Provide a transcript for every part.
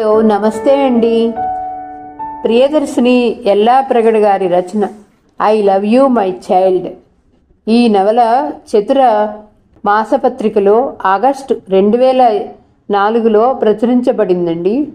Hello నమస్తే అండి. Priyadarshini Yellapragada గారి రచన I love you my child. ఈ నవల చతుర మాసపత్రికలో ఆగస్టు రెండు వేల నాలుగులో ప్రచురించబడిందండి.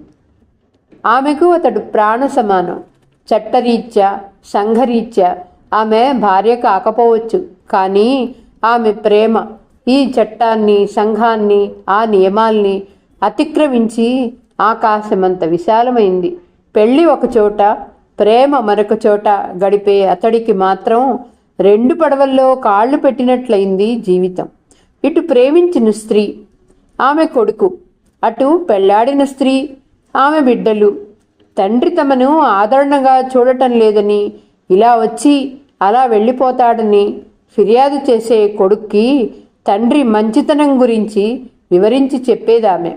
ఆమెకు అతడు ప్రాణ సమానం చట్టరీత్యా సంఘరీత్యా ఆమె భార్య కాకపోవచ్చు కానీ ఆమె ప్రేమ ఈ చట్టాన్ని సంఘాన్ని ఆ నియమాల్ని అతిక్రమించి ఆకాశమంత విశాలమైంది. పెళ్ళి ఒకచోట ప్రేమ మరొక చోట గడిపే అతడికి మాత్రం రెండు పడవల్లో కాళ్ళు పెట్టినట్లయింది జీవితం. ఇటు ప్రేమించిన స్త్రీ ఆమె కొడుకు అటు పెళ్ళాడిన స్త్రీ ఆమె బిడ్డలు. తండ్రి తమను ఆదరణగా చూడటం లేదని ఇలా వచ్చి అలా వెళ్ళిపోతాడని ఫిర్యాదు చేసే కొడుక్కి తండ్రి మంచితనం గురించి వివరించి చెప్పేదామె.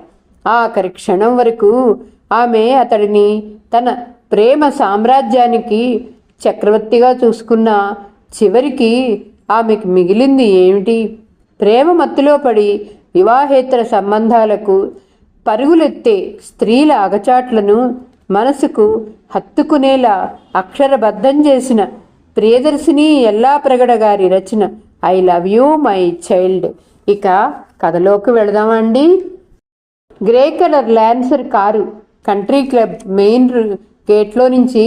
ఆఖరి క్షణం వరకు ఆమె అతడిని తన ప్రేమ సామ్రాజ్యానికి చక్రవర్తిగా చూసుకున్న చివరికి ఆమెకు మిగిలింది ఏమిటి? ప్రేమ మత్తులో పడి వివాహేతర సంబంధాలకు పరుగులెత్తే స్త్రీల అగచాట్లను మనసుకు హత్తుకునేలా అక్షరబద్ధం చేసిన ప్రియదర్శిని ఎల్లా ప్రగడ గారి రచన I love you my child. ఇక కథలోకి వెళదామండి. Grey colour Lancer car country club main గేట్లో నుంచి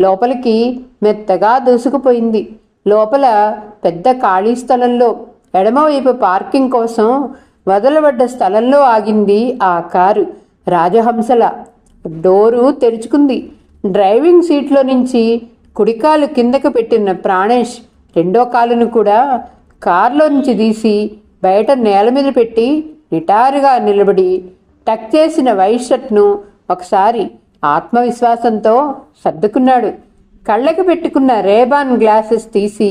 లోపలికి మెత్తగా దూసుకుపోయింది. లోపల పెద్ద ఖాళీ స్థలంలో ఎడమవైపు పార్కింగ్ కోసం వదలబడ్డ స్థలంలో ఆగింది ఆ కారు. రాజహంసల డోరు తెరుచుకుంది. డ్రైవింగ్ సీట్లో నుంచి కుడికాలు కిందకు పెట్టిన ప్రాణేష్ రెండో కాలును కూడా కారులో నుంచి తీసి బయట నేల మీద పెట్టి నిటారుగా నిలబడి టక్ చేసిన వైట్ షర్ట్ను ఒకసారి ఆత్మవిశ్వాసంతో సర్దుకున్నాడు. కళ్ళకి పెట్టుకున్న రేబాన్ గ్లాసెస్ తీసి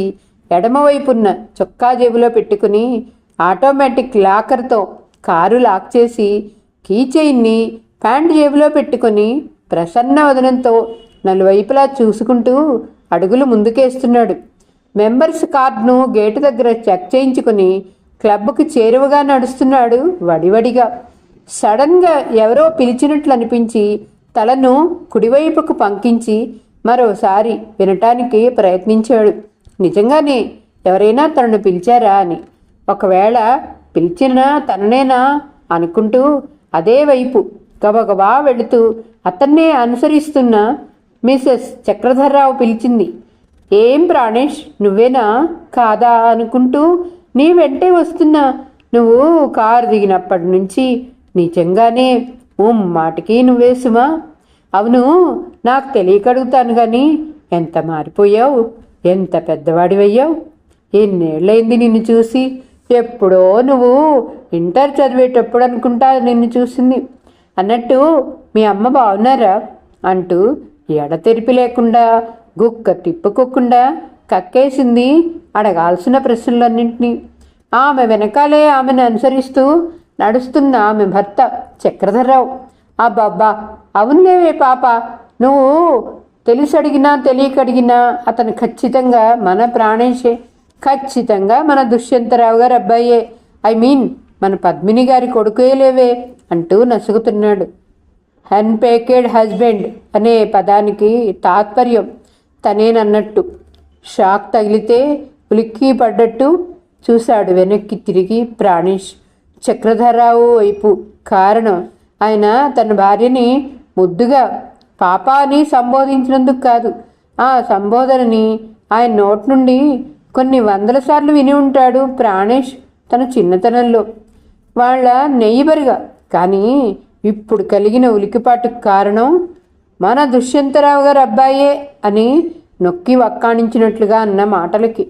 ఎడమవైపున్న చొక్కా జేబులో పెట్టుకుని ఆటోమేటిక్ లాకర్తో కారు లాక్ చేసి కీ చైన్ని ప్యాంట్ జేబులో పెట్టుకొని ప్రసన్న వదనంతో నలువైపులా చూసుకుంటూ అడుగులు ముందుకేస్తున్నాడు. మెంబర్స్ కార్డును గేటు దగ్గర చెక్ చేయించుకుని క్లబ్కు చేరువగా నడుస్తున్నాడు వడివడిగా. సడన్గా ఎవరో పిలిచినట్లు అనిపించి తలను కుడివైపుకు పంకించి మరోసారి వినటానికి ప్రయత్నించాడు. నిజంగానే ఎవరైనా తనను పిలిచారా? అని. ఒకవేళ పిలిచిన తననేనా? అనుకుంటూ అదే వైపు గబగబా వెళుతూ అతన్నే అనుసరిస్తున్న మిసెస్ చక్రధర్రావు పిలిచింది. ఏం ప్రాణేష్ నువ్వేనా? కాదా? అనుకుంటూ నీ వెంటే వస్తున్నా. నువ్వు కారు దిగినప్పటి నుంచి నిజంగానే మాటికి నువ్వే సుమా. అవును నాకు తెలియక అడుగుతాను కానీ ఎంత మారిపోయావు? ఎంత పెద్దవాడివయ్యావు? ఎన్నేళ్ళైంది నిన్ను చూసి? ఎప్పుడో నువ్వు ఇంటర్ చదివేటప్పుడు అనుకుంటా నిన్ను చూసింది. అన్నట్టు మీ అమ్మ బాగున్నారా అంటూ ఎడతెరిపి లేకుండా గుక్క తిప్పుకోకుండా కక్కేసింది అడగాల్సిన ప్రశ్నలన్నింటినీ. ఆమె వెనకాలే ఆమెను అనుసరిస్తూ నడుస్తున్న ఆమె భర్త చక్రధర్రావు. అబ్బబ్బా అవునేవే పాప నువ్వు తెలిసి అడిగినా తెలియక అడిగినా అతను ఖచ్చితంగా మన ప్రాణేశే. ఖచ్చితంగా మన దుష్యంతరావు గారు అబ్బాయే. ఐ మీన్ మన పద్మిని గారి కొడుకే లేవే అంటూ నసుగుతున్నాడు. అన్పేకెడ్ హస్బెండ్ అనే పదానికి తాత్పర్యం తనేనన్నట్టు. షాక్ తగిలితే ఉలిక్కి పడ్డట్టు చూశాడు వెనక్కి తిరిగి ప్రాణేష్. చక్రధరరావు వైపు. కారణం ఆయన తన భార్యని ముద్దుగా పాప అని సంబోధించినందుకు కాదు. ఆ సంబోధనని ఆయన నోటి నుండి కొన్ని వందల సార్లు విని ఉంటాడు ప్రాణేష్ తన చిన్నతనంలో. వాళ్ళ నెయ్యిబరిగా కానీ ఇప్పుడు కలిగిన ఉలికిపాటుకు కారణం మన దుష్యంతరావు గారు అబ్బాయే అని నొక్కి వక్కాణించినట్లుగా అన్న మాటలకి.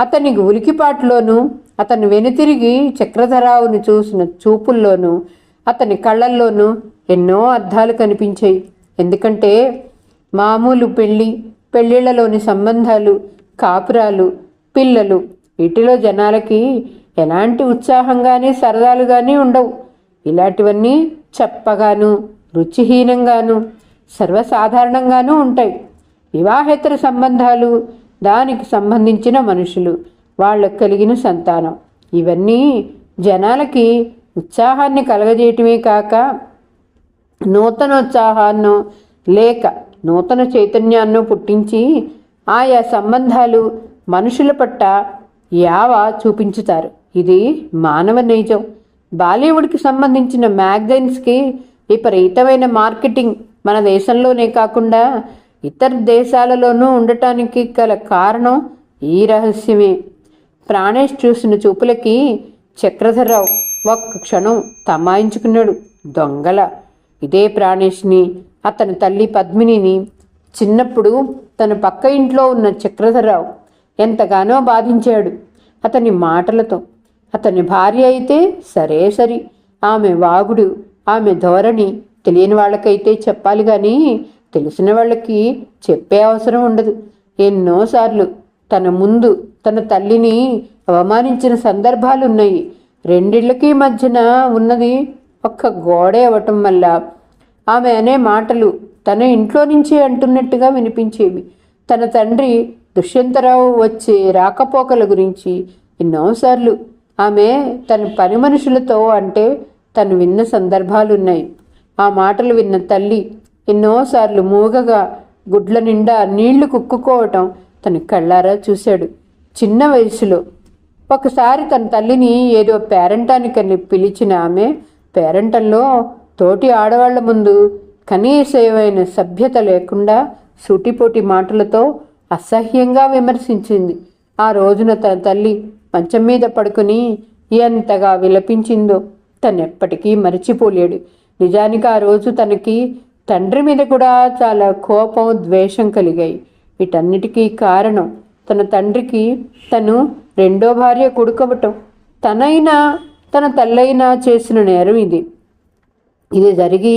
అతని ఉలికిపాటులోనూ అతను వెనుతిరిగి చక్రధరావుని చూసిన చూపుల్లోనూ అతని కళ్ళల్లోనూ ఎన్నో అర్థాలు కనిపించాయి. ఎందుకంటే మామూలు పెళ్ళి పెళ్ళిళ్ళలోని సంబంధాలు కాపురాలు పిల్లలు వీటిలో జనాలకి ఎలాంటి ఉత్సాహంగానే సరదాలుగానే ఉండవు. ఇలాంటివన్నీ చెప్పగాను రుచిహీనంగాను సర్వసాధారణంగానూ ఉంటాయి. వివాహేతర సంబంధాలు దానికి సంబంధించిన మనుషులు వాళ్ళకు కలిగిన సంతానం. ఇవన్నీ జనాలకి ఉత్సాహాన్ని కలగజేయటమే కాక నూతనోత్సాహాన్నో లేక నూతన చైతన్యాన్నో పుట్టించి ఆయా సంబంధాలు మనుషుల పట్ల యావ చూపించుతారు. ఇది మానవ నైజం. బాలీవుడ్కి సంబంధించిన మ్యాగజైన్స్కి విపరీతమైన మార్కెటింగ్ మన దేశంలోనే కాకుండా ఇతర దేశాలలోనూ ఉండటానికి గల కారణం ఈ రహస్యమే. ప్రాణేష్ చూసిన చూపులకి చక్రధరరావు ఒక్క క్షణం తమాయించుకున్నాడు. దొంగల. ఇదే ప్రాణేష్ని అతని తల్లి పద్మినిని. చిన్నప్పుడు తన పక్క ఇంట్లో ఉన్న చక్రధరరావు ఎంతగానో బాధించాడు అతని మాటలతో. అతని భార్య అయితే సరే సరి. ఆమె వాగుడు ఆమె ధోరణి తెలియని వాళ్ళకైతే చెప్పాలి కానీ తెలిసిన వాళ్ళకి చెప్పే అవసరం ఉండదు. ఎన్నోసార్లు తన ముందు తన తల్లిని అవమానించిన సందర్భాలు ఉన్నాయి రెండిళ్ళకి మధ్యన ఉన్నది ఒక్క గోడే అవ్వటం వల్ల. ఆమె అనే మాటలు తన ఇంట్లో నుంచే అంటున్నట్టుగా వినిపించేవి. తన తండ్రి దుష్యంతరావు వచ్చే రాకపోకల గురించి ఎన్నోసార్లు ఆమె తన పని మనుషులతో అంటే తను విన్న సందర్భాలున్నాయి. ఆ మాటలు విన్న తల్లి ఎన్నోసార్లు మూగగా గుడ్ల నిండా నీళ్ళు కుక్కుకోవటం తన కళ్ళారా చూశాడు. చిన్న వయసులో. ఒకసారి తన తల్లిని ఏదో పేరంటానికని పిలిచిన ఆమె పేరంటంలో తోటి ఆడవాళ్ళ ముందు కనీసమైన సభ్యత లేకుండా సూటిపోటి మాటలతో అసహ్యంగా విమర్శించింది. ఆ రోజున తన తల్లి మంచం మీద పడుకుని ఎంతగా విలపించిందో తనెప్పటికీ మరిచిపోలేడు. నిజానికి ఆ రోజు తనకి తండ్రి మీద కూడా చాలా కోపం ద్వేషం కలిగాయి. వీటన్నిటికీ కారణం తన తండ్రికి తను రెండో భార్య కొడుకవటం. తనైనా తన తల్లైనా చేసిన నేరం ఇది. ఇది జరిగి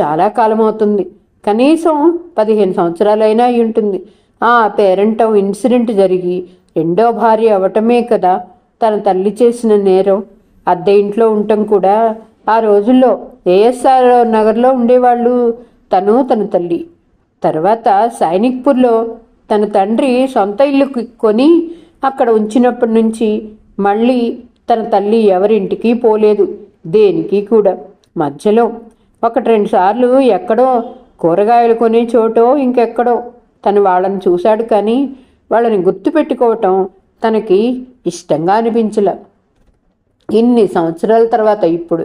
చాలా కాలం అవుతుంది కనీసం పదిహేను సంవత్సరాలైనా అయి ఉంటుంది. ఆ పేరెంటం ఇన్సిడెంట్ జరిగి రెండో భార్య అవటమే కదా తన తల్లి చేసిన నేరం. అద్దె ఇంట్లో ఉండటం కూడా ఆ రోజుల్లో ఏఎస్ఆర్ నగర్లో ఉండేవాళ్ళు తను తన తల్లి. తర్వాత సైనిక్పూర్లో తన తండ్రి సొంత ఇల్లు కొని అక్కడ ఉంచినప్పటి నుంచి మళ్ళీ తన తల్లి ఎవరింటికి పోలేదు దేనికి కూడా. మధ్యలో ఒకటి రెండు సార్లు ఎక్కడో కూరగాయలు కొనే చోటో ఇంకెక్కడో తను వాళ్ళని చూశాడు కానీ వాళ్ళని గుర్తుపెట్టుకోవటం తనకి ఇష్టంగా అనిపించలే. ఇన్ని సంవత్సరాల తర్వాత ఇప్పుడు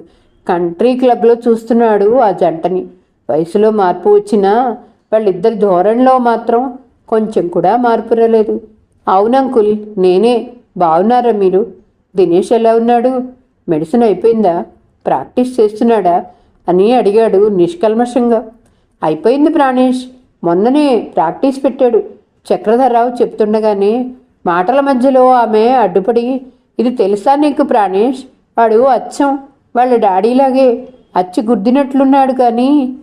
కంట్రీ క్లబ్లో చూస్తున్నాడు ఆ జంటని. వయసులో మార్పు వచ్చినా వాళ్ళిద్దరి ధోరణిలో మాత్రం కొంచెం కూడా మార్పు రాలేదు. అవునంకుల్ నేనే. బాగున్నారా మీరు? దినేష్ ఎలా ఉన్నాడు? మెడిసిన్ అయిపోయిందా? ప్రాక్టీస్ చేస్తున్నాడా? అని అడిగాడు నిష్కల్మషంగా. అయిపోయింది ప్రాణేష్. మొన్ననే ప్రాక్టీస్ పెట్టాడు. చక్రధరరావు చెప్తుండగానే మాటల మధ్యలో ఆమె అడ్డుపడి ఇది తెలుసా నీకు ప్రాణేష్? వాడు అచ్చం. వాళ్ళ డాడీలాగే అచ్చి గుద్దినట్లున్నాడు కానీ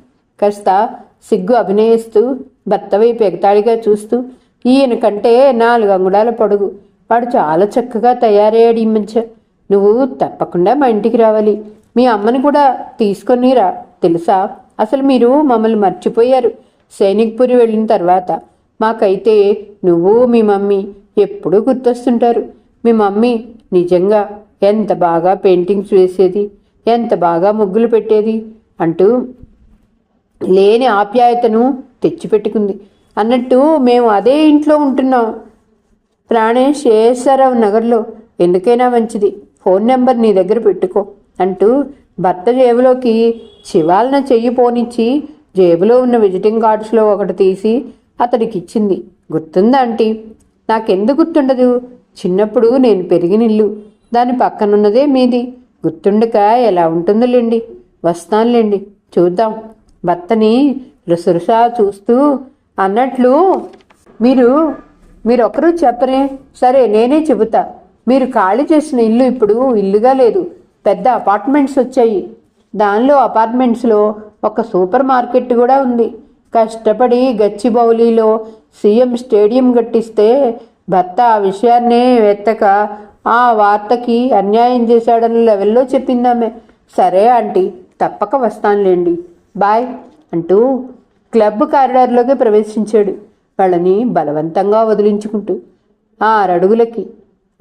కాస్త సిగ్గు అభినయిస్తూ భర్త వైపు ఎగతాళిగా చూస్తూ ఈయన కంటే నాలుగు అంగుళాల పొడుగు. వాడు చాలా చక్కగా తయారయ్యాడు ఈ మధ్య. నువ్వు తప్పకుండా మా ఇంటికి రావాలి. మీ అమ్మని కూడా తీసుకొని రా. తెలుసా? అసలు మీరు మమ్మల్ని మర్చిపోయారు. సైనిక్పురి వెళ్ళిన తర్వాత మాకైతే నువ్వు మీ మమ్మీ ఎప్పుడూ గుర్తొస్తుంటారు. మీ మమ్మీ నిజంగా ఎంత బాగా పెయింటింగ్స్ వేసేది. ఎంత బాగా ముగ్గులు పెట్టేది? అంటూ లేని ఆప్యాయతను తెచ్చిపెట్టుకుంది. అన్నట్టు మేము అదే ఇంట్లో ఉంటున్నాం. ప్రాణేష్ ఏఎస్ఆర్ఆవు నగర్లో ఎందుకైనా మంచిది. ఫోన్ నెంబర్ నీ దగ్గర పెట్టుకో అంటూ భర్త జేబులోకి శివాలన చెయ్యి పోనిచ్చి జేబులో ఉన్న విజిటింగ్ కార్డ్స్లో ఒకటి తీసి అతడికి ఇచ్చింది గుర్తుందా ఆంటీ? నాకెందుకు గుర్తుండదు? చిన్నప్పుడు నేను పెరిగిన ఇల్లు దాని పక్కనున్నదే మీది. గుర్తుండక ఎలా ఉంటుందిలేండి? వస్తానులేండి చూద్దాం. భర్తని రుసరుసా చూస్తూ అన్నట్లు మీరు మీరు ఒకరు చెప్పరే. సరే నేనే చెబుతా. మీరు ఖాళీ చేసిన ఇల్లు ఇప్పుడు ఇల్లుగా లేదు. పెద్ద అపార్ట్మెంట్స్ వచ్చాయి. దానిలో అపార్ట్మెంట్స్లో ఒక సూపర్ మార్కెట్ కూడా ఉంది. కష్టపడి గచ్చిబౌలిలో సీఎం స్టేడియం కట్టిస్తే భర్త ఆ విషయాన్నే వెత్తక ఆ వార్తకి అన్యాయం చేశాడని లెవెల్లో చెప్పిందామె. సరే ఆంటీ తప్పక వస్తానులేండి. బాయ్ అంటూ క్లబ్ కారిడార్లోకి ప్రవేశించాడు. వాళ్ళని బలవంతంగా వదిలించుకుంటూ. ఆరడుగులకి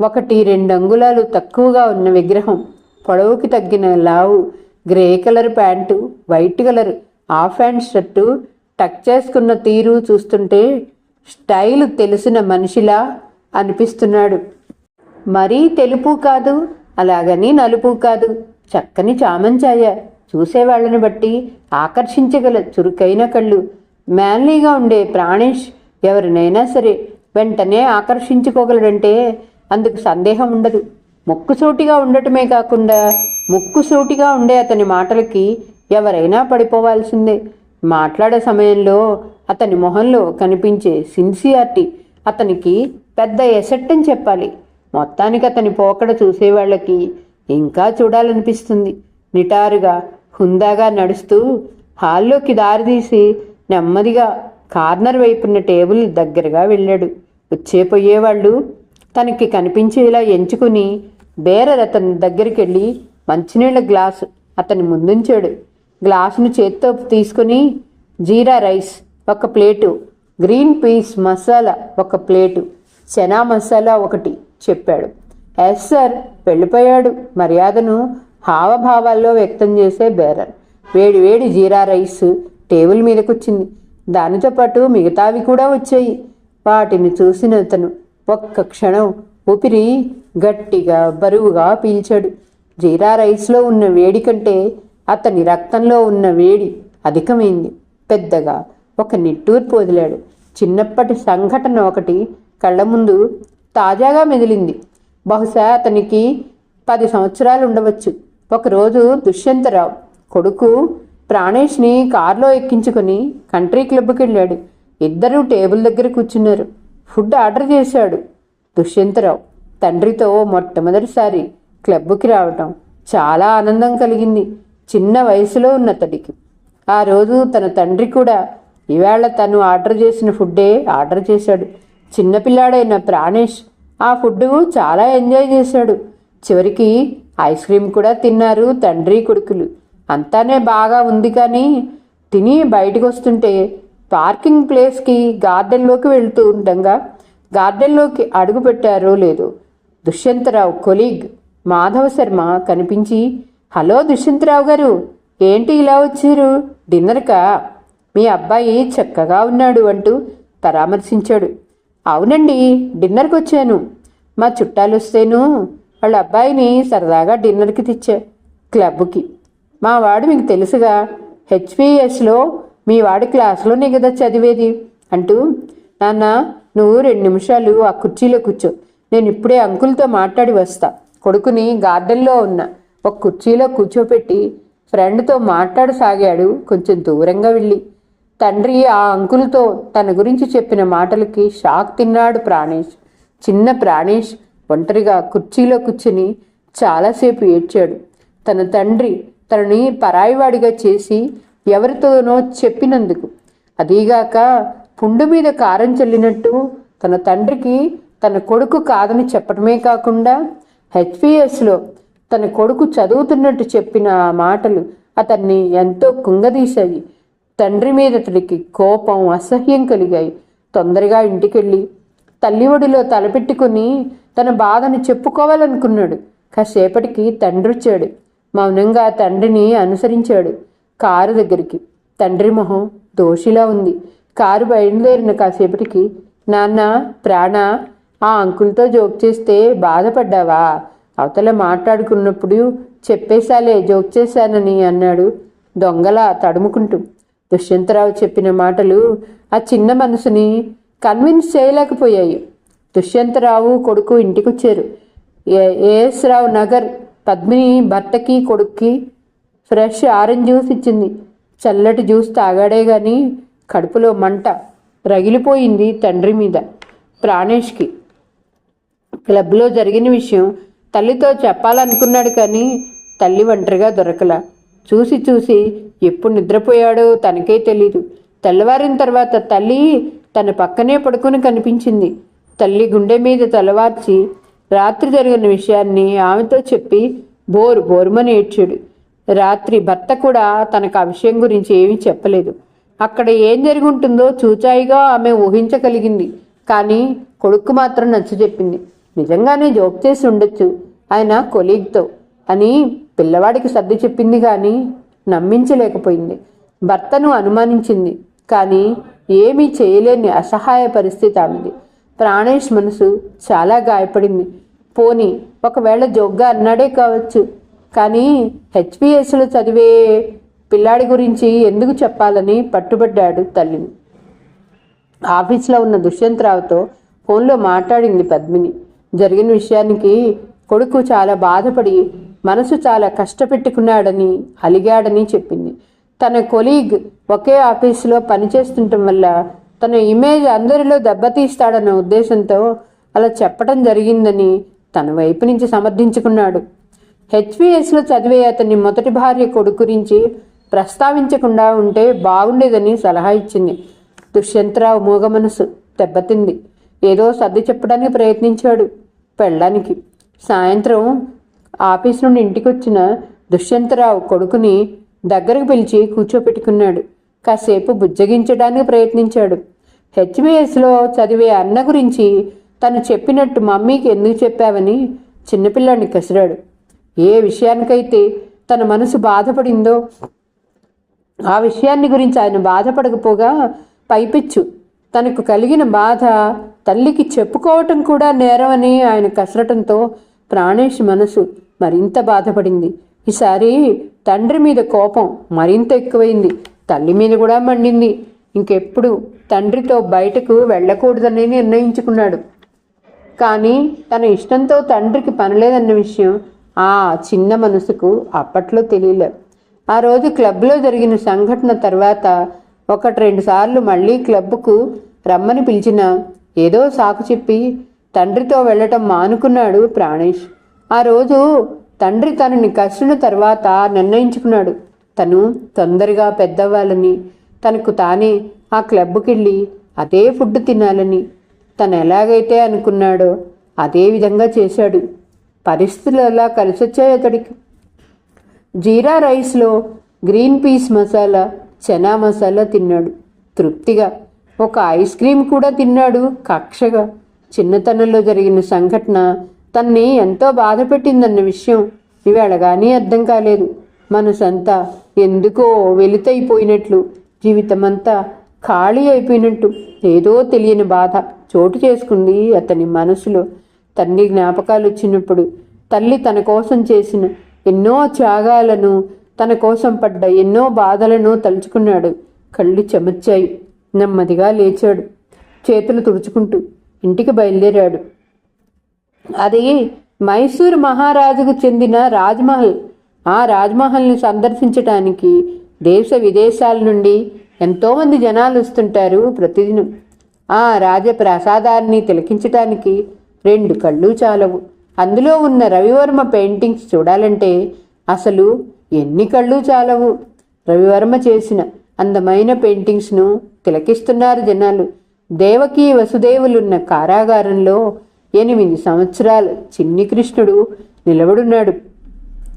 ఒకటి రెండు అంగుళాలు తక్కువగా ఉన్న విగ్రహం పొడవుకి తగ్గిన లావు grey colour pant white colour half hand shirt tuck చేసుకున్న తీరు చూస్తుంటే స్టైల్ తెలిసిన మనిషిలా అనిపిస్తున్నాడు. మరీ తెలుపు కాదు అలాగని నలుపు కాదు. చక్కని చామంచాయ చూసేవాళ్ళని బట్టి ఆకర్షించగల చురుకైన కళ్ళు. మ్యాన్లీగా ఉండే ప్రాణేష్ ఎవరినైనా సరే వెంటనే ఆకర్షించుకోగలడంటే అందుకు సందేహం ఉండదు. ముక్కుసూటిగా ఉండటమే కాకుండా ముక్కుసూటిగా ఉండే అతని మాటలకి ఎవరైనా పడిపోవాల్సిందే. మాట్లాడే సమయంలో అతని మొహంలో కనిపించే సిన్సియారిటీ అతనికి పెద్ద ఎసెట్ అని చెప్పాలి. మొత్తానికి అతని పోకడ చూసేవాళ్ళకి ఇంకా చూడాలనిపిస్తుంది. నిటారుగా హుందాగా నడుస్తూ హాల్లోకి దారితీసి నెమ్మదిగా కార్నర్ వైపున్న టేబుల్ దగ్గరగా వెళ్ళాడు. వచ్చేపోయేవాళ్ళు తనకి కనిపించేలా ఎంచుకుని బేరర్ అతని దగ్గరికి వెళ్ళి మంచినీళ్ళ గ్లాసు అతని ముందుంచాడు. గ్లాసును చేత్తో తీసుకుని జీరా రైస్ ఒక ప్లేటు గ్రీన్ పీస్ మసాలా ఒక ప్లేటు చనా మసాలా ఒకటి చెప్పాడు. Yes sir. వెళ్ళిపోయాడు. మర్యాదను హావభావాల్లో వ్యక్తం చేసే బేరర్. వేడి వేడి జీరా రైస్ టేబుల్ మీదకొచ్చింది. దానితో పాటు మిగతావి కూడా వచ్చాయి. వాటిని చూసిన అతను ఒక్క క్షణం ఊపిరి గట్టిగా బరువుగా పీల్చాడు. జీరా రైస్లో ఉన్న వేడి కంటే అతని రక్తంలో ఉన్న వేడి అధికమైంది. పెద్దగా ఒక నిట్టూర్పు వదిలాడు. చిన్నప్పటి సంఘటన ఒకటి కళ్ళ ముందు తాజాగా మెదిలింది బహుశా అతనికి పది సంవత్సరాలు ఉండవచ్చు. ఒకరోజు దుష్యంతరావు కొడుకు ప్రాణేష్ని కారులో ఎక్కించుకొని కంట్రీ క్లబ్కి వెళ్ళాడు ఇద్దరూ టేబుల్ దగ్గర కూర్చున్నారు. ఫుడ్ ఆర్డర్ చేశాడు దుష్యంతరావు. తండ్రితో మొట్టమొదటిసారి క్లబ్కి రావటం చాలా ఆనందం కలిగింది. చిన్న వయసులో ఉన్న అతడికి ఆ రోజు తన తండ్రి కూడా ఈవేళ తను ఆర్డర్ చేసిన ఫుడ్డే ఆర్డర్ చేశాడు. చిన్నపిల్లాడైన ప్రాణేష్ ఆ ఫుడ్ చాలా ఎంజాయ్ చేశాడు. చివరికి ఐస్ క్రీమ్ కూడా తిన్నారు తండ్రి కొడుకులు. అంతానే బాగా ఉంది కానీ తిని బయటకు వస్తుంటే పార్కింగ్ ప్లేస్కి గార్డెన్లోకి వెళ్తూ ఉండగా గార్డెన్లోకి అడుగు పెట్టారో లేదో దుష్యంతరావు కొలీగ్ మాధవ శర్మ కనిపించి హలో దుష్యంతరావు గారు ఏంటి ఇలా వచ్చారు? డిన్నర్కా మీ అబ్బాయి చక్కగా ఉన్నాడు అంటూ పరామర్శించాడు. అవునండి డిన్నర్కి వచ్చాను. మా చుట్టాలు వస్తేను వాళ్ళ అబ్బాయిని సరదాగా డిన్నర్కి తెచ్చా క్లబ్కి. మా వాడు మీకు తెలుసుగా హెచ్పిఎస్లో మీ వాడి క్లాస్లోనే కదా చదివేది. అంటూ నాన్న నువ్వు రెండు నిమిషాలు ఆ కుర్చీలో కూర్చో. నేను ఇప్పుడే అంకుల్తో మాట్లాడి వస్తా. కొడుకుని గార్డెన్లో ఉన్న. ఒక కుర్చీలో కూర్చోపెట్టి ఫ్రెండ్తో మాట్లాడసాగాడు. కొంచెం దూరంగా వెళ్ళి. తండ్రి ఆ అంకులతో తన గురించి చెప్పిన మాటలకి షాక్ తిన్నాడు ప్రాణేష్. చిన్న ప్రాణేష్ ఒంటరిగా కుర్చీలో కూర్చుని చాలాసేపు ఏడ్చాడు. తన తండ్రి తనని పరాయివాడిగా చేసి ఎవరితోనో చెప్పినందుకు. అదీగాక పుండు మీద కారం చల్లినట్టు తన తండ్రికి తన కొడుకు కాదని చెప్పడమే కాకుండా హెచ్పిఎస్లో తన కొడుకు చదువుతున్నట్టు చెప్పిన ఆ మాటలు అతన్ని ఎంతో కుంగదీశాయి. తండ్రి మీద అతడికి కోపం అసహ్యం కలిగాయి. తొందరగా ఇంటికెళ్ళి తల్లి ఒడిలో తలపెట్టుకుని తన బాధను చెప్పుకోవాలనుకున్నాడు. కాసేపటికి తండ్రి వచ్చాడు. మౌనంగా తండ్రిని అనుసరించాడు కారు దగ్గరికి. తండ్రి మొహం దోషిలా ఉంది. కారు బయలుదేరిన కాసేపటికి నాన్న ప్రాణ ఆ అంకుల్తో జోక్ చేస్తే బాధపడ్డావా? అవతల మాట్లాడుకున్నప్పుడు చెప్పేశాలే జోక్ చేశానని అన్నాడు దొంగలా తడుముకుంటూ. దుష్యంతరావు చెప్పిన మాటలు ఆ చిన్న మనసుని కన్విన్స్ చేయలేకపోయాయి. దుష్యంతరావు కొడుకు ఇంటికొచ్చారు. A- A S Rao Nagar Padmini భర్తకి కొడుక్కి ఫ్రెష్ ఆరెంజ్ జ్యూస్ ఇచ్చింది. చల్లటి జ్యూస్ తాగాడే గాని కడుపులో మంట రగిలిపోయింది తండ్రి మీద ప్రాణేష్కి. క్లబ్లో జరిగిన విషయం తల్లితో చెప్పాలనుకున్నాడు కానీ తల్లి ఒంటరిగా దొరకలా. చూసి చూసి ఎప్పుడు నిద్రపోయాడో తనకే తెలీదు. తెల్లవారిన తర్వాత తల్లి తన పక్కనే పడుకుని కనిపించింది. తల్లి గుండె మీద తలవార్చి రాత్రి జరిగిన విషయాన్ని ఆమెతో చెప్పి బోరు బోరుమని ఏడ్చాడు రాత్రి భర్త కూడా తనకు ఆ విషయం గురించి ఏమీ చెప్పలేదు. అక్కడ ఏం జరిగి ఉంటుందో చూచాయిగా ఆమె ఊహించగలిగింది. కానీ కొడుకు మాత్రం నచ్చజెప్పింది. నిజంగానే జోక్ చేసి ఉండొచ్చు ఆయన కొలీగ్తో అని పిల్లవాడికి సర్ది చెప్పింది కానీ నమ్మించలేకపోయింది. భర్తను అనుమానించింది. కానీ ఏమీ చేయలేని అసహాయ పరిస్థితి ఆమెది. ప్రాణేష్ మనసు చాలా గాయపడింది. పోని ఒకవేళ జోగ్గా అన్నాడే కావచ్చు. కానీ హెచ్పిఎస్లో చదివే పిల్లాడి గురించి ఎందుకు చెప్పాలని పట్టుబడ్డాడు తల్లిని. ఆఫీస్లో ఉన్న దుష్యంతరావుతో ఫోన్లో మాట్లాడింది పద్మిని. జరిగిన విషయానికి కొడుకు చాలా బాధపడి మనసు చాలా కష్టపెట్టుకున్నాడని అలిగాడని చెప్పింది. తన కొలీగ్ ఒకే ఆఫీసులో పనిచేస్తుండటం వల్ల తన ఇమేజ్ అందరిలో దెబ్బతీస్తాడన్న ఉద్దేశంతో అలా చెప్పడం జరిగిందని తన వైపు నుంచి సమర్థించుకున్నాడు. హెచ్విఎస్లో చదివే అతని మొదటి భార్య కొడుకు గురించి ప్రస్తావించకుండా ఉంటే బాగుండేదని సలహా ఇచ్చింది. దుష్యంతరావు మూగ మనసు దెబ్బతింది. ఏదో సర్ది చెప్పడానికి ప్రయత్నించాడు పెళ్ళడానికి సాయంత్రం ఆఫీస్ నుండి ఇంటికి వచ్చిన దుష్యంతరావు కొడుకుని దగ్గరకు పిలిచి కూర్చోపెట్టుకున్నాడు. కాసేపు బుజ్జగించడానికి ప్రయత్నించాడు. హెచ్బిఎస్లో చదివే అన్న గురించి తను చెప్పినట్టు మమ్మీకి ఎందుకు చెప్పావని చిన్నపిల్లాడిని కసిరాడు. ఏ విషయానికైతే తన మనసు బాధపడిందో ఆ విషయాన్ని గురించి ఆయన బాధపడకపోగా పైపిచ్చు. తనకు కలిగిన బాధ తల్లికి చెప్పుకోవటం కూడా నేరమని ఆయన కసరటంతో ప్రాణేష్ మనసు మరింత బాధపడింది. ఈసారి తండ్రి మీద కోపం మరింత ఎక్కువైంది. తల్లి మీద కూడా మండింది. ఇంకెప్పుడు తండ్రితో బయటకు వెళ్ళకూడదని నిర్ణయించుకున్నాడు. కానీ తన ఇష్టంతో తండ్రికి పనిలేదన్న విషయం ఆ చిన్న మనసుకు అప్పట్లో తెలియలేదు ఆ రోజు క్లబ్లో జరిగిన సంఘటన తర్వాత ఒకటి రెండు సార్లు మళ్ళీ క్లబ్కు రమ్మని పిలిచిన ఏదో సాకు చెప్పి తండ్రితో వెళ్ళటం మానుకున్నాడు ప్రాణేష్. ఆ రోజు తండ్రి తనని కసిన తర్వాత నిర్ణయించుకున్నాడు. తను తొందరగా పెద్దవ్వాలని తనకు తానే ఆ క్లబ్కి వెళ్ళి అదే ఫుడ్ తినాలని తను ఎలాగైతే అనుకున్నాడో అదే విధంగా చేశాడు. పరిస్థితులు ఎలా కలిసొచ్చాయి అతడికి. జీరా రైస్లో గ్రీన్ పీస్ మసాలా చనా మసాలా తిన్నాడు. తృప్తిగా ఒక ఐస్ క్రీమ్ కూడా తిన్నాడు కక్షగా. చిన్నతనంలో జరిగిన సంఘటన తన్ని ఎంతో బాధ పెట్టిందన్న విషయం ఇవాళ కానీ అర్థం కాలేదు. మనసంతా ఎందుకో వెలితైపోయినట్లు జీవితమంతా ఖాళీ అయిపోయినట్టు ఏదో తెలియని బాధ చోటు చేసుకుంది అతని మనసులో. తన్ని జ్ఞాపకాలు వచ్చినప్పుడు తల్లి తన కోసం చేసిన ఎన్నో త్యాగాలను తన కోసం పడ్డ ఎన్నో బాధలను తలుచుకున్నాడు. కళ్ళు చెమర్చాయి నెమ్మదిగా లేచాడు. చేతులు తుడుచుకుంటూ ఇంటికి బయలుదేరాడు. అది మైసూర్ మహారాజుకు చెందిన రాజ్మహల్. ఆ రాజ్మహల్ని సందర్శించటానికి దేశ విదేశాల నుండి ఎంతోమంది జనాలు వస్తుంటారు ప్రతిదినం. ఆ రాజప్రసాదాన్ని తిలకించటానికి రెండు కళ్ళు చాలవు. అందులో ఉన్న రవివర్మ పెయింటింగ్స్ చూడాలంటే అసలు ఎన్ని కళ్ళు చాలవు? రవివర్మ చేసిన అందమైన పెయింటింగ్స్ను తిలకిస్తున్నారు జనాలు. దేవకీ వసుదేవులున్న కారాగారంలో ఎనిమిది సంవత్సరాలు చిన్ని కృష్ణుడు నిలబడున్నాడు.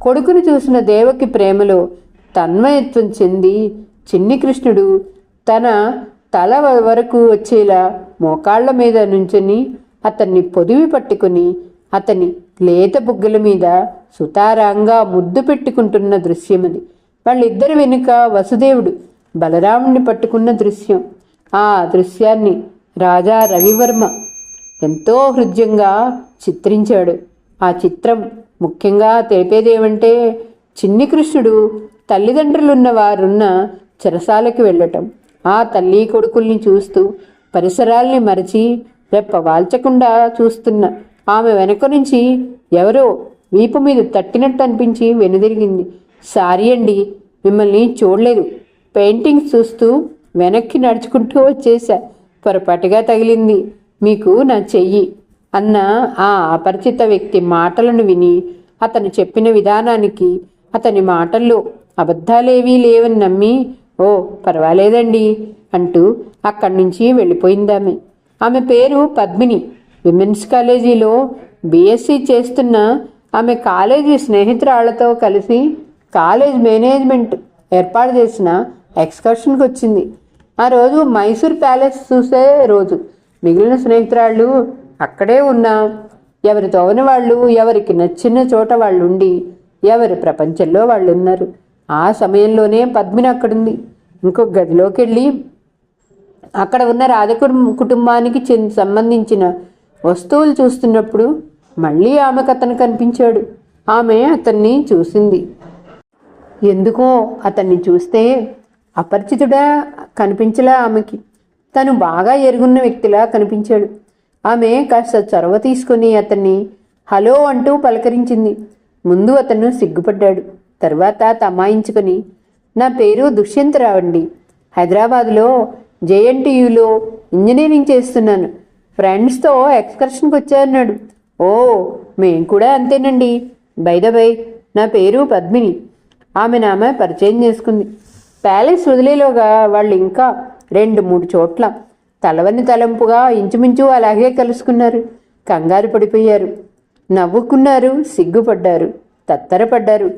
కొడుకును చూసిన దేవకి ప్రేమలో తన్మయత్వం చెంది చిన్ని కృష్ణుడు తన తల వరకు వచ్చేలా మోకాళ్ళ మీద నుంచుని అతన్ని పొదివి పట్టుకుని అతని లేత బుగ్గల మీద సుతారాంగా ముద్దు పెట్టుకుంటున్న దృశ్యమది. వాళ్ళిద్దరి వెనుక వసుదేవుడు బలరాముణ్ణి పట్టుకున్న దృశ్యం. ఆ దృశ్యాన్ని రాజా రవివర్మ ఎంతో హృద్యంగా చిత్రించాడు. ఆ చిత్రం ముఖ్యంగా తెలిపేదేమంటే చిన్ని కృష్ణుడు తల్లిదండ్రులున్న వారున్న చెరసాలకి వెళ్ళటం. ఆ తల్లి కొడుకుల్ని చూస్తూ పరిసరాల్ని మరచి రెప్ప వాల్చకుండా చూస్తున్న ఆమె వెనక నుంచి ఎవరో వీపు మీద తట్టినట్టు అనిపించి వెనుదిరిగింది. సారీ అండి మిమ్మల్ని చూడలేదు. పెయింటింగ్స్ చూస్తూ వెనక్కి నడుచుకుంటూ వచ్చేసా. పొరపాటుగా తగిలింది. మీకు నా చెయ్యి అన్న ఆ అపరిచిత వ్యక్తి మాటలను విని అతను చెప్పిన విధానానికి అతని మాటల్లో అబద్ధాలేవీ లేవని నమ్మి ఓ పర్వాలేదండి అంటూ అక్కడి నుంచి వెళ్ళిపోయిందామె. ఆమె పేరు పద్మిని. విమెన్స్ కాలేజీలో బీఎస్సీ చేస్తున్న ఆమె కాలేజీ స్నేహితురాళ్ళతో కలిసి కాలేజ్ మేనేజ్మెంట్ ఏర్పాటు చేసిన ఎక్స్కర్షన్కి వచ్చింది ఆ రోజు మైసూర్ ప్యాలెస్ చూసే రోజు. మిగిలిన స్నేహితురాళ్ళు అక్కడే ఉన్నా. ఎవరి తోవని వాళ్ళు ఎవరికి నచ్చిన చోట వాళ్ళు ఉండి ఎవరి ప్రపంచంలో వాళ్ళు ఉన్నారు ఆ సమయంలోనే పద్మిని అక్కడుంది. ఇంకో గదిలోకి వెళ్ళి అక్కడ ఉన్న రాధకు కుటుంబానికి చెంది సంబంధించిన వస్తువులు చూస్తున్నప్పుడు మళ్ళీ ఆమెకు అతను కనిపించాడు. ఆమె అతన్ని చూసింది. ఎందుకో అతన్ని చూస్తే అపరిచితుడా కనిపించలా ఆమెకి. తను బాగా ఎరుగున్న వ్యక్తిలా కనిపించాడు. ఆమె కాస్త చొరవ తీసుకుని అతన్ని హలో అంటూ పలకరించింది. ముందు అతను సిగ్గుపడ్డాడు. తర్వాత తమాయించుకొని నా పేరు దుష్యంతరావు అండి హైదరాబాద్లో జేఎన్టీయులో ఇంజనీరింగ్ చేస్తున్నాను. ఫ్రెండ్స్తో ఎక్స్కర్షన్కి వచ్చారన్నాడు ఓ మేం కూడా అంతేనండి. బై నా పేరు పద్మిని. ఆమె నామ పరిచయం చేసుకుంది. ప్యాలెస్ వదిలేలోగా వాళ్ళు ఇంకా రెండు మూడు చోట్ల. తలవని తలంపుగా ఇంచుమించు అలాగే కలుసుకున్నారు. కంగారు పడిపోయారు. నవ్వుకున్నారు సిగ్గుపడ్డారు తత్తరపడ్డారు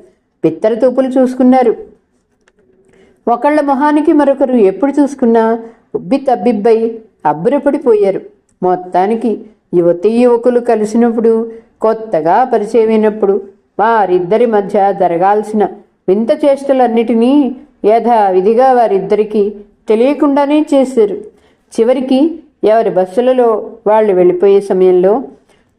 పిత్తర తూపులు చూసుకున్నారు. ఒకళ్ళ మొహానికి మరొకరు ఎప్పుడు చూసుకున్నా ఉబ్బి తబ్బిబ్బై అబ్బురపడిపోయారు. మొత్తానికి యువతీ యువకులు కలిసినప్పుడు కొత్తగా పరిచయమైనప్పుడు వారిద్దరి మధ్య జరగాల్సిన వింత చేష్టలన్నిటినీ యథావిధిగా వారిద్దరికీ తెలియకుండానే చేశారు. చివరికి ఎవరి బస్సులలో వాళ్ళు వెళ్ళిపోయే సమయంలో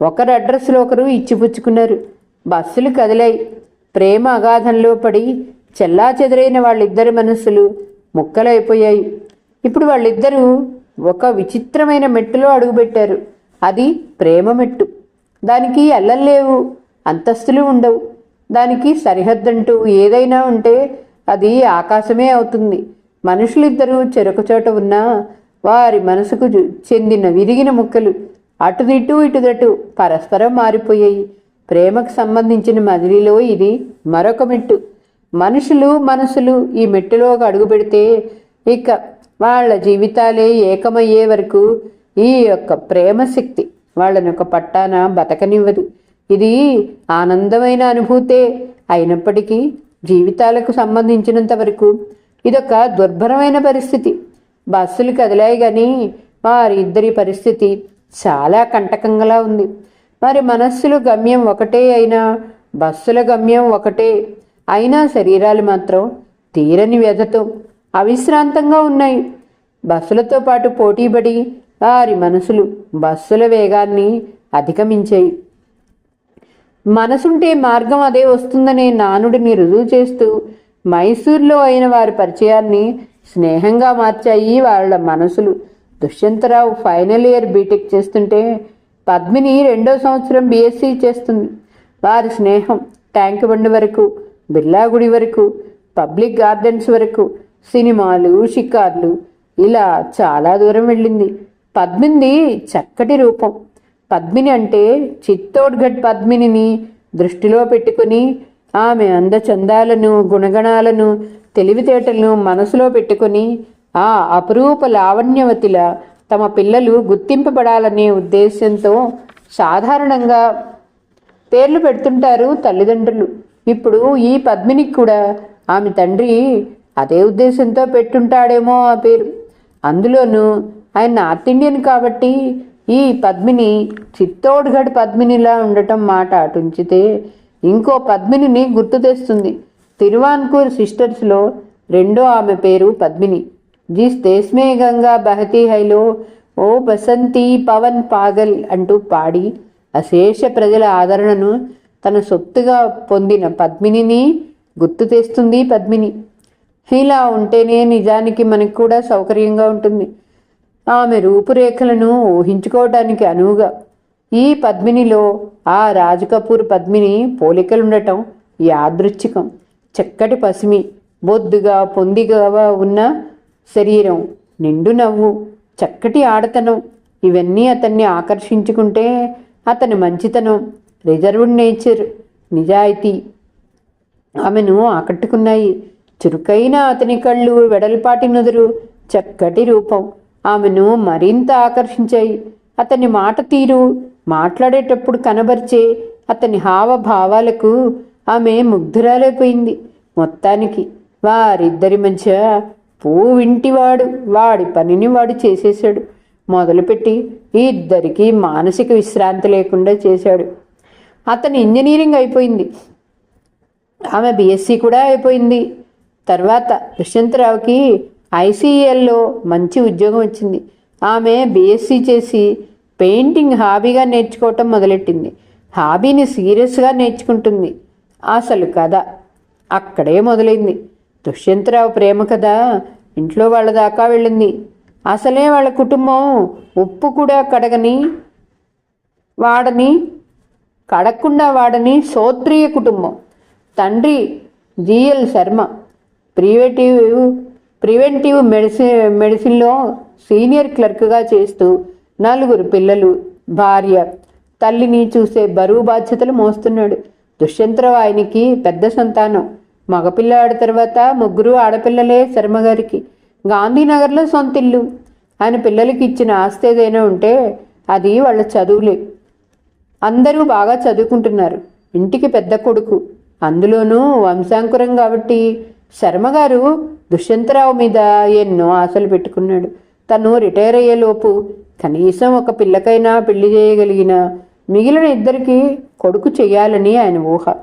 ఒకరు అడ్రస్లో ఒకరు ఇచ్చిపుచ్చుకున్నారు. బస్సులు కదిలాయి. ప్రేమ అగాధంలో పడి చెల్లా చెదరైన వాళ్ళిద్దరి మనస్సులు ముక్కలైపోయాయి. ఇప్పుడు వాళ్ళిద్దరూ ఒక విచిత్రమైన మెట్టులో అడుగుపెట్టారు. అది ప్రేమ మెట్టు. దానికి అల్లల్లేవు అంతస్తులు ఉండవు. దానికి సరిహద్దంటూ ఏదైనా ఉంటే అది ఆకాశమే అవుతుంది. మనుషులిద్దరూ చెరొక చోట ఉన్నా వారి మనసుకు చెందిన విరిగిన ముక్కలు అటుదిటు ఇటుదటు పరస్పరం మారిపోయాయి. ప్రేమకు సంబంధించిన మదిలిలో ఇది మరొక మెట్టు. మనుషులు మనసులు ఈ మెట్టులోకి అడుగు పెడితే ఇక వాళ్ళ జీవితాలే ఏకమయ్యే వరకు ఈ యొక్క ప్రేమ శక్తి వాళ్ళని ఒక పట్టాన బతకనివ్వదు. ఇది ఆనందమైన అనుభూతే అయినప్పటికీ జీవితాలకు సంబంధించినంత వరకు ఇదొక దుర్భరమైన పరిస్థితి. బస్సులు కదిలాయి కానీ వారి ఇద్దరి పరిస్థితి చాలా కంటకంగా ఉంది. మరి మనస్సులు గమ్యం ఒకటే అయినా బస్సుల గమ్యం ఒకటే అయినా శరీరాలు మాత్రం తీరని వ్యధతో అవిశ్రాంతంగా ఉన్నాయి. బస్సులతో పాటు పోటీపడి వారి మనసులు బస్సుల వేగాన్ని అధిగమించాయి. మనసుంటే మార్గం అదే వస్తుందనే నానుడిని రుజువు చేస్తూ మైసూర్లో అయిన వారి పరిచయాన్ని స్నేహంగా మార్చాయి వాళ్ళ మనసులు. దుష్యంతరావు ఫైనల్ ఇయర్ బీటెక్ చేస్తుంటే పద్మిని రెండో సంవత్సరం బీఎస్సీ చేస్తుంది. వారి స్నేహం ట్యాంక్ బండి వరకు బిర్లాగుడి వరకు పబ్లిక్ గార్డెన్స్ వరకు సినిమాలు షికార్లు ఇలా చాలా దూరం వెళ్ళింది. పద్మింది చక్కటి రూపం. పద్మిని అంటే చిత్తోడ్గఢ్ పద్మినిని దృష్టిలో పెట్టుకుని ఆమె అందచందాలను గుణగణాలను తెలివితేటలను మనసులో పెట్టుకుని ఆ అపురూప లావణ్యవతిల తమ పిల్లలు గుర్తింపబడాలనే ఉద్దేశంతో సాధారణంగా పేర్లు పెడుతుంటారు తల్లిదండ్రులు. ఇప్పుడు ఈ పద్మినికి కూడా ఆమె తండ్రి అదే ఉద్దేశంతో పెట్టుంటాడేమో ఆ పేరు. అందులోనూ ఆయన నార్త్ ఇండియన్ కాబట్టి ఈ పద్మిని చిత్తోడ్గఢ్ పద్మినిలా ఉండటం మాట అటుంచితే ఇంకో పద్మినిని గుర్తు తెస్తుంది. తిరువాన్కూర్ సిస్టర్స్లో రెండో ఆమె పేరు పద్మిని. జిస్ దేశ్మే గంగా బహతీ హైలో ఓ బసంతి పవన్ పాగల్ అంటూ పాడి అశేష ప్రజల ఆదరణను తన సొత్తుగా పొందిన పద్మినిని గుర్తు తెస్తుంది పద్మిని. ఇలా ఉంటేనే నిజానికి మనకు కూడా సౌకర్యంగా ఉంటుంది. ఆమె రూపురేఖలను ఊహించుకోవటానికి అనువుగా ఈ పద్మినిలో ఆ రాజకపూర్ పద్మిని పోలికలుండటం యాదృచ్ఛికం. చక్కటి పసిమి బొద్దుగా పొందిగా ఉన్న శరీరం నిండు నవ్వు చక్కటి ఆడతనం. ఇవన్నీ అతన్ని ఆకర్షించుకుంటే అతని మంచితనం రిజర్వ్డ్ నేచర్ నిజాయితీ ఆమెను ఆకట్టుకున్నాయి. చురుకైన అతని కళ్ళు వెడల్పాటి నుదురు చక్కటి రూపం. ఆమెను మరింత ఆకర్షించాయి. అతని మాట తీరు మాట్లాడేటప్పుడు కనబరిచే అతని హావభావాలకు ఆమె ముగ్ధురాలైపోయింది. మొత్తానికి వారిద్దరి మధ్య పూవింటివాడు వాడి పనిని వాడు చేసేశాడు. మొదలుపెట్టి ఇద్దరికీ మానసిక విశ్రాంతి లేకుండా చేశాడు. అతని ఇంజనీరింగ్ అయిపోయింది. ఆమె బీఎస్సీ కూడా అయిపోయింది. తర్వాత దుష్యంతరావుకి ఐసీఎల్లో మంచి ఉద్యోగం వచ్చింది. ఆమె బీఎస్సీ చేసి పెయింటింగ్ హాబీగా నేర్చుకోవటం మొదలెట్టింది. హాబీని సీరియస్గా నేర్చుకుంటుంది. అసలు కథ అక్కడే మొదలైంది. దుష్యంతరావు ప్రేమ కథ ఇంట్లో వాళ్ళ దాకా వెళ్ళింది. అసలే వాళ్ళ కుటుంబం ఉప్పు కూడా కడగని వాడని కడకుండా వాడని సోత్రియ కుటుంబం. తండ్రి GL Sharma preventive preventive medicine మెడిసిన్లో సీనియర్ క్లర్క్గా చేస్తూ నలుగురు పిల్లలు భార్య తల్లిని చూసే బరువు బాధ్యతలు మోస్తున్నాడు. దుష్యంతరావు ఆయనకి పెద్ద సంతానం. మగపిల్లాడి తర్వాత ముగ్గురు ఆడపిల్లలే శర్మగారికి. గాంధీనగర్లో సొంతిల్లు ఆయన పిల్లలకి ఇచ్చిన ఆస్తి ఏదైనా ఉంటే అది వాళ్ళ చదువులే. అందరూ బాగా చదువుకుంటున్నారు. ఇంటికి పెద్ద కొడుకు. అందులోనూ వంశాంకురం కాబట్టి శర్మగారు దుష్యంతరావు మీద ఎన్నో ఆశలు పెట్టుకున్నాడు. తను రిటైర్ అయ్యేలోపు కనీసం ఒక పిల్లకైనా పెళ్ళి చేయగలిగిన మిగిలిన ఇద్దరికి కొడుకు చేయాలని ఆయన ఊహ.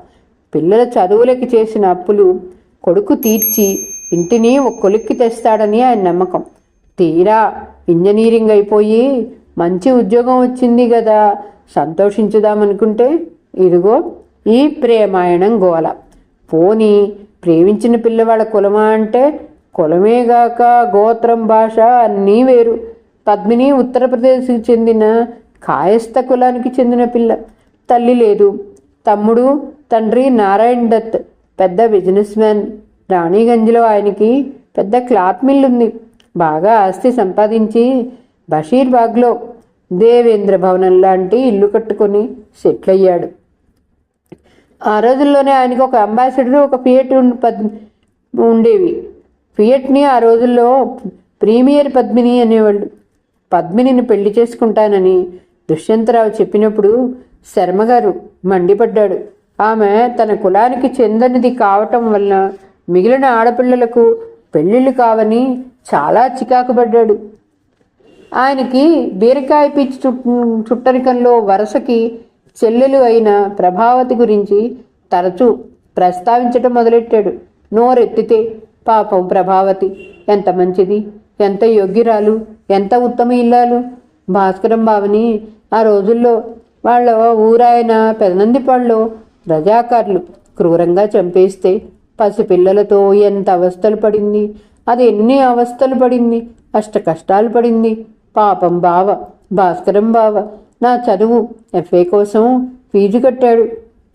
పిల్లల చదువులకి చేసిన అప్పులు కొడుకు తీర్చి ఇంటిని ఒక కొలిక్కి తెస్తాడని ఆయన నమ్మకం. తీరా ఇంజనీరింగ్ అయిపోయి మంచి ఉద్యోగం వచ్చింది కదా సంతోషించుదామనుకుంటే ఇదిగో ఈ ప్రేమాయణం గోల. పోనీ ప్రేమించిన పిల్లవాళ్ళ కులమా అంటే కులమేగాక గోత్రం భాష అన్నీ వేరు. పద్మిని ఉత్తరప్రదేశ్కి చెందిన కాయస్థ కులానికి చెందిన పిల్ల. తల్లి లేదు. తమ్ముడు తండ్రి నారాయణ్ దత్. పెద్ద బిజినెస్ మ్యాన్. రాణిగంజ్లో ఆయనకి పెద్ద క్లాత్ మిల్ ఉంది. బాగా ఆస్తి సంపాదించి బషీర్బాగ్లో దేవేంద్ర భవనం లాంటి ఇల్లు కట్టుకొని సెటిల్ అయ్యాడు. ఆ రోజుల్లోనే ఆయనకి ఒక అంబాసిడర్ ఒక ఫియట్ ఉండేవి. ఫియట్ని ఆ రోజుల్లో ప్రీమియర్ పద్మిని అనేవాళ్ళు. పద్మినిని పెళ్ళి చేసుకుంటానని దుష్యంతరావు చెప్పినప్పుడు శర్మగారు మండిపడ్డాడు. ఆమె తన కులానికి చెందనిది కావటం వలన మిగిలిన ఆడపిల్లలకు పెళ్ళిళ్ళు కావని చాలా చికాకు పడ్డాడు ఆయనకి బీరకాయ పిచ్చి చుట్టరికంలో వరుసకి చెల్లెలు అయిన ప్రభావతి గురించి తరచూ ప్రస్తావించటం మొదలెట్టాడు. నోరెత్తితే పాపం ప్రభావతి. ఎంత మంచిది? ఎంత యోగ్యురాలు? ఎంత ఉత్తమ ఇల్లాలు? భాస్కరం బావని ఆ రోజుల్లో వాళ్ళ ఊరాయన పెదనందిపాళ్ళు రజాకారులు క్రూరంగా చంపేస్తే పసిపిల్లలతో ఎంత అవస్థలు పడింది? అది ఎన్ని అవస్థలు పడింది? అష్ట కష్టాలు పడింది. పాపం బావ భాస్కరం బావ నా చదువు ఎఫ్ఏ కోసం ఫీజు కట్టాడు.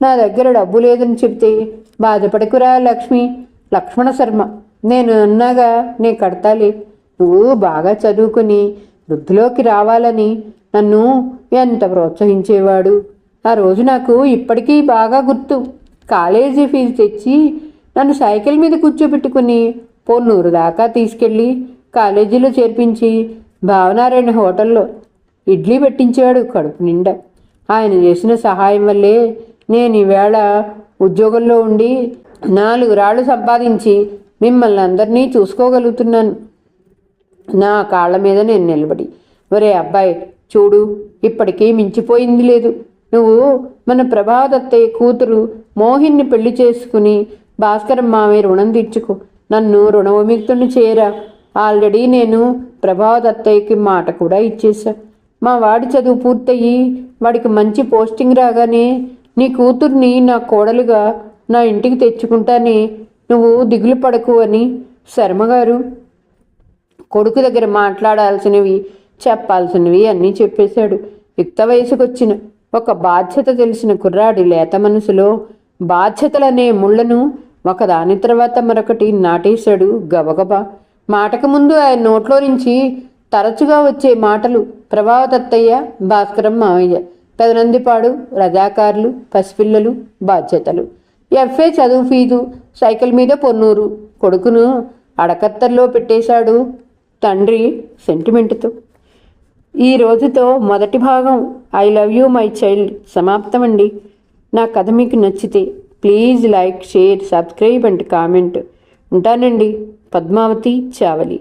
నా దగ్గర డబ్బు లేదని చెప్తే బాధపడకురా లక్ష్మి. లక్ష్మణ శర్మ నేను అన్నాగా నే కడతాలి. నువ్వు బాగా చదువుకుని వృద్ధిలోకి రావాలని నన్ను ఎంత ప్రోత్సహించేవాడు? ఆ రోజు నాకు ఇప్పటికీ బాగా గుర్తు. కాలేజీ ఫీజు తెచ్చి నన్ను సైకిల్ మీద కూర్చోబెట్టుకుని పొన్నూరు దాకా తీసుకెళ్ళి కాలేజీలో చేర్పించి భావనారాయణ హోటల్లో ఇడ్లీ పెట్టించాడు కడుపు నిండా. ఆయన చేసిన సహాయం వల్లే నేను ఈవేళ ఉద్యోగంలో ఉండి నాలుగు రాళ్ళు సంపాదించి మిమ్మల్ని అందరినీ చూసుకోగలుగుతున్నాను. నా కాళ్ళ మీద నేను నిలబడి ఒరే అబ్బాయి చూడు ఇప్పటికీ మించిపోయింది లేదు. నువ్వు మన ప్రభాదత్తయ్య కూతురు మోహిన్ని పెళ్ళి చేసుకుని భాస్కరం మామే రుణం తీర్చుకో. నన్ను రుణవిముక్తుని చేయరా ఆల్రెడీ నేను ప్రభావదత్తయ్యకి మాట కూడా ఇచ్చేశా. మా వాడి చదువు పూర్తయి వాడికి మంచి పోస్టింగ్ రాగానే నీ కూతుర్ని నా కోడలుగా నా ఇంటికి తెచ్చుకుంటానే నువ్వు దిగులు పడకు అని శర్మగారు కొడుకు దగ్గర మాట్లాడాల్సినవి చెప్పాల్సినవి అన్నీ చెప్పేశాడు. యుక్త వయసుకొచ్చిన ఒక బాధ్యత తెలిసిన కుర్రాడి లేత మనసులో బాధ్యతలనే ముళ్ళను ఒకదాని తర్వాత మరొకటి నాటేశాడు గబగబా. మాటకు ముందు ఆయన నోట్లో నుంచి తరచుగా వచ్చే మాటలు ప్రభావతత్తయ్య భాస్కరం మావయ్య. పెదనందిపాడు రజాకారులు పసిపిల్లలు బాధ్యతలు. ఎఫ్ఏ చదువు ఫీజు సైకిల్ మీద పొన్నూరు. కొడుకును అడకత్తర్లో పెట్టేశాడు తండ్రి సెంటిమెంట్తో. ఈ రోజుతో మొదటి భాగం I love you my child సమాప్తమండి. నా కథ మీకు నచ్చితే please like share subscribe and comment. ఉంటానండి పద్మావతి చావలి.